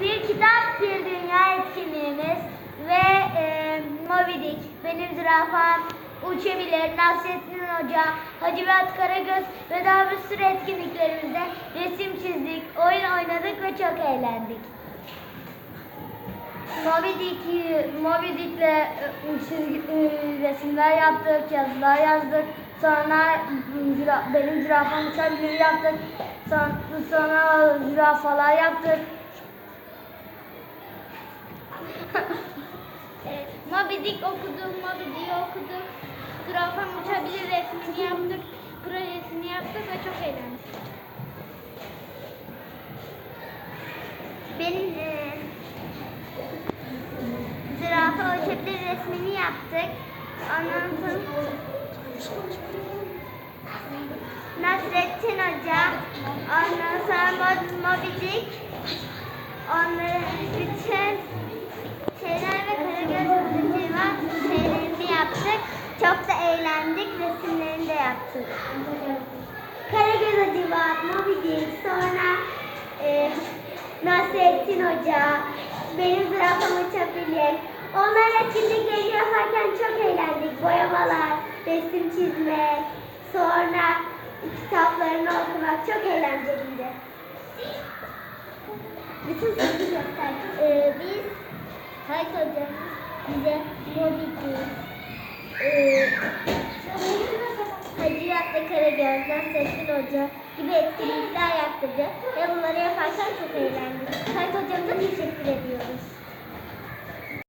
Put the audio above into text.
Bir kitap bir dünya etkinliğimiz ve e, Moby Dick, Benim Zürafam, Uçabilir, Nasrettin Hoca, Hacı Vat Karagöz ve daha bir sürü etkinliklerimizde resim çizdik, oyun oynadık ve çok eğlendik. Moby Dick'i, Moby Dick'le e, e, resimler yaptık, yazılar yazdık. Sonra benim zürafam uçabilir yaptık. Sonra, sonra zürafalar yaptık. Evet, Moby Dick okuduk. Zürafam uçabilir resmini yaptık, projesini yaptık ve çok eğlendik. Benim e, zürafa uçabilir resmini yaptık. Ondan sonra Nasrettin Hoca, ondan sonra Mo- Moby da eğlendik, resimlerini de yaptık. Karagöz Hacivat, Moby Dick, sonra e, Nasrettin Hoca, benim zürafam uçabilir. Onların etkinlikleri yaparken çok eğlendik. Boyamalar, resim çizmek, sonra kitaplarını okumak çok eğlenceliydi. Bütün sınıfı gösterdik. Ee, biz Hayt hocamız bize Moby Dick, ee, Hacı Karagöz, Nasrettin Hoca gibi etkinlikler yaptırdı ve bunları yaparken çok eğlendik. Teşekkür ediyoruz.